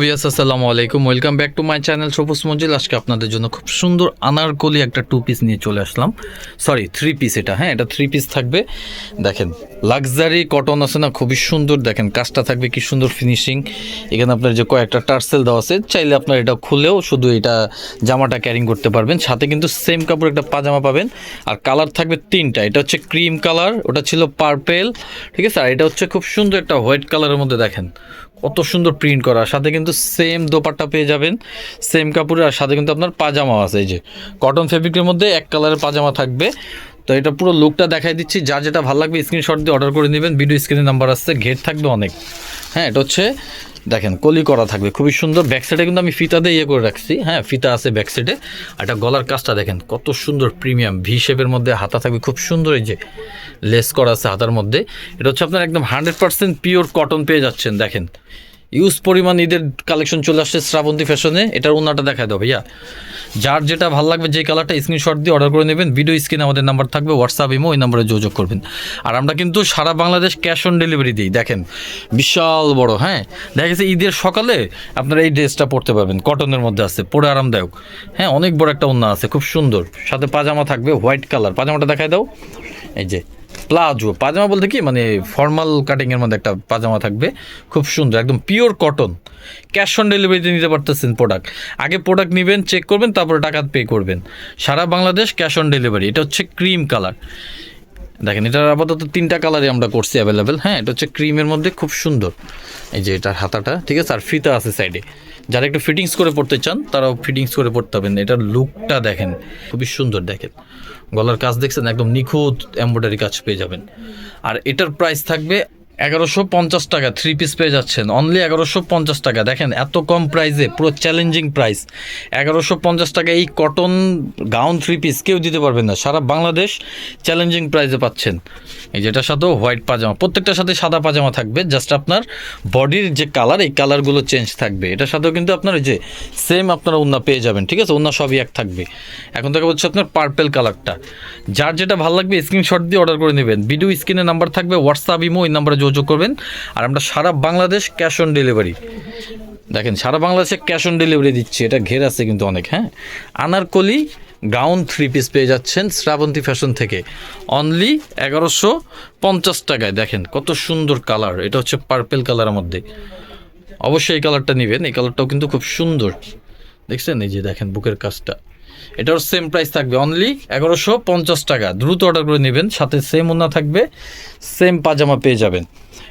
ভিয়াস আসসালামু আলাইকুম। Welcome back to my channel Sabuj Manzil আজকে আপনাদের জন্য খুব সুন্দর আনারকলি একটা টু পিস নিয়ে চলে আসলাম। সরি থ্রি পিস এটা হ্যাঁ এটা থ্রি পিস থাকবে। দেখেন লাক্সারি কটন আছে না, খুবই সুন্দর। দেখেন, কাজটা থাকবে কি সুন্দর ফিনিশিং এখানে আপনার যে কয়েকটা টার্সেল দেওয়া আছে, চাইলে আপনার এটা খুলেও শুধু এটা জামাটা ক্যারিং করতে পারবেন। সাথে কিন্তু সেম কাপড় একটা পাজামা পাবেন। আর কালার থাকবে তিনটা, এটা হচ্ছে ক্রিম কালার ওটা ছিল পার্পেল ঠিক আছে? আর এটা হচ্ছে খুব সুন্দর একটা হোয়াইট কালারের মধ্যে দেখেন। কত সুন্দর প্রিন্ট করা। সাথে কিন্তু সেম দোপাট্টা পেয়ে যাবেন সেম কাপড়ের। আর সাথে কিন্তু আপনার পাজামাও আছে, এই যে কটন ফেব্রিকের মধ্যে এক কালারের পাজামা থাকবে। তো এটা পুরো লুকটা দেখাই দিচ্ছি। যা যেটা ভালো লাগবে স্ক্রিনশট দিয়ে অর্ডার করে নেবেন। ভিডিও স্ক্রিনে নাম্বার আসছে, ঘের থাকবে অনেক। হ্যাঁ এটা হচ্ছে, দেখেন, কলি করা থাকবে, খুবই সুন্দর। ব্যাক সাইডে কিন্তু আমি ফিতা দিয়ে ইয়ে করে রাখছি। হ্যাঁ ফিতা আছে ব্যাক সাইডে আর এটা গলার কাজটা দেখেন, কত সুন্দর প্রিমিয়াম ভি শেপের মধ্যে হাতা থাকবে, খুব সুন্দর এই যে লেস করা আছে হাতার মধ্যে। এটা হচ্ছে আপনার একদম হান্ড্রেড পার্সেন্ট পিওর কটন পেয়ে যাচ্ছেন, দেখেন। ইউজ পরিমাণ ঈদের কালেকশন চলে আসছে শ্রাবন্তী ফ্যাশনে এটার ওনাটা দেখা দাও ভাইয়া। যার যেটা ভালো লাগবে, যে কালারটা স্ক্রিনশট দিয়ে অর্ডার করে নেবেন ভিডিও স্ক্রিনে আমাদের নাম্বার থাকবে হোয়াটসঅ্যাপ ইমো ওই নাম্বারে যোগাযোগ করবেন। আর আমরা কিন্তু সারা বাংলাদেশ ক্যাশ অন ডেলিভারি দিই, দেখেন। বিশাল বড় হ্যাঁ? দেখা গেছে ঈদের সকালে আপনারা এই ড্রেসটা পরতে পারবেন কটনের মধ্যে আছে, পরে আরামদায়ক। হ্যাঁ অনেক বড় একটা ওনা আছে, খুব সুন্দর। সাথে পাজামা থাকবে হোয়াইট কালার পাজামাটা দেখায় দাও। এই যে প্লাজো পাজামা বলতে কি? মানে ফর্মাল কাটিংয়ের মধ্যে একটা পাজামা থাকবে। খুব সুন্দর, একদম পিওর কটন ক্যাশ অন ডেলিভারিতে নিতে পারতেছেন প্রোডাক্ট আগে প্রোডাক্ট নেবেন চেক করবেন, তারপরে টাকা পে করবেন। সারা বাংলাদেশ ক্যাশ অন ডেলিভারি এটা হচ্ছে ক্রিম কালার দেখেন, এটার আপাতত তিনটা কালারই আমরা করছি অ্যাভেলেবেল হ্যাঁ এটা হচ্ছে ক্রিমের মধ্যে খুব সুন্দর। এই যে এটার হাতাটা, ঠিক আছে? আর ফিতা আছে সাইডে যারা একটু ফিটিংস করে পড়তে চান, তারাও ফিটিংস করে পড়তে হবেন এটার লুকটা দেখেন, খুবই সুন্দর দেখেন। গলার কাজ দেখছেন, একদম নিখুঁত এমব্রয়ডারি কাজ পেয়ে যাবেন। আর এটার প্রাইস থাকবে এগারোশো পঞ্চাশ টাকা থ্রি পিস পেয়ে যাচ্ছেন। অনলি এগারোশো পঞ্চাশ টাকা। দেখেন, এত কম প্রাইসে পুরো চ্যালেঞ্জিং প্রাইস এগারোশো পঞ্চাশ টাকা এই কটন গাউন থ্রি পিস কেউ দিতে পারবেন না। সারা বাংলাদেশ চ্যালেঞ্জিং প্রাইসে পাচ্ছেন। এই যেটার সাথেও হোয়াইট পাজামা প্রত্যেকটার সাথে সাদা পাজামা থাকবে। জাস্ট আপনার বডির যে কালার এই কালারগুলো চেঞ্জ থাকবে। এটার সাথেও কিন্তু আপনার ওই যে সেম আপনারা উন্না পেয়ে যাবেন, ঠিক আছে? উন্না সবই এক থাকবে। এখন থেকে হচ্ছে আপনার পার্পেল কালারটা যার যেটা ভালো লাগবে স্ক্রিনশট দিয়ে অর্ডার করে নেবেন। ভিডিও স্ক্রিনে নাম্বার থাকবে হোয়াটসঅ্যাপ ইমো ওই নাম্বারে যোগাযোগ করবেন। আর আমরা সারা বাংলাদেশ ক্যাশ অন ডেলিভারি। দেখেন, সারা বাংলাদেশে ক্যাশ অন ডেলিভারি দিচ্ছি। এটা ঘের আছে কিন্তু অনেক হ্যাঁ? আনারকলি গাউন থ্রি পিস পেয়ে যাচ্ছেন শ্রাবন্তী ফ্যাশন থেকে। অনলি এগারোশো পঞ্চাশ টাকায়। দেখেন, কত সুন্দর কালার। এটা হচ্ছে পার্পেল কালারের মধ্যে। অবশ্যই এই কালারটা নেবেন। এই কালারটাও কিন্তু খুব সুন্দর। দেখছেন? এই যে দেখেন, বুকের কাজটা। এটার সেম প্রাইস থাকবে অনলি এগারোশো পঞ্চাশ টাকা। দ্রুত অর্ডার করে নেবেন, সাথে সেম ওনা থাকবে সেম পাজামা পেয়ে যাবেন।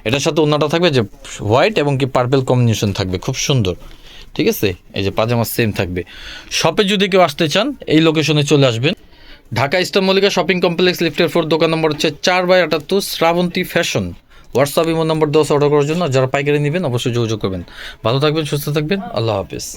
এটার সাথে ওনাটা থাকবে যে হোয়াইট এবং কি পার্পেল কম্বিনেশন থাকবে, খুব সুন্দর। ঠিক আছে? এই যে পাজামা সেম থাকবে। শপে যদি কেউ আসতে চান, এই লোকেশনে চলে আসবেন। Dhaka Eastern Mallika shopping complex লিফটের ফোর দোকান নম্বর হচ্ছে চার বাই আটাত্তর, শ্রাবন্তী ফ্যাশন হোয়াটসঅ্যাপ ইমো নম্বর দশ অর্ডার করার জন্য। যারা পাইকারি নেবেন, অবশ্যই যোগাযোগ করবেন। ভালো থাকবেন, সুস্থ থাকবেন। আল্লাহ হাফিজ।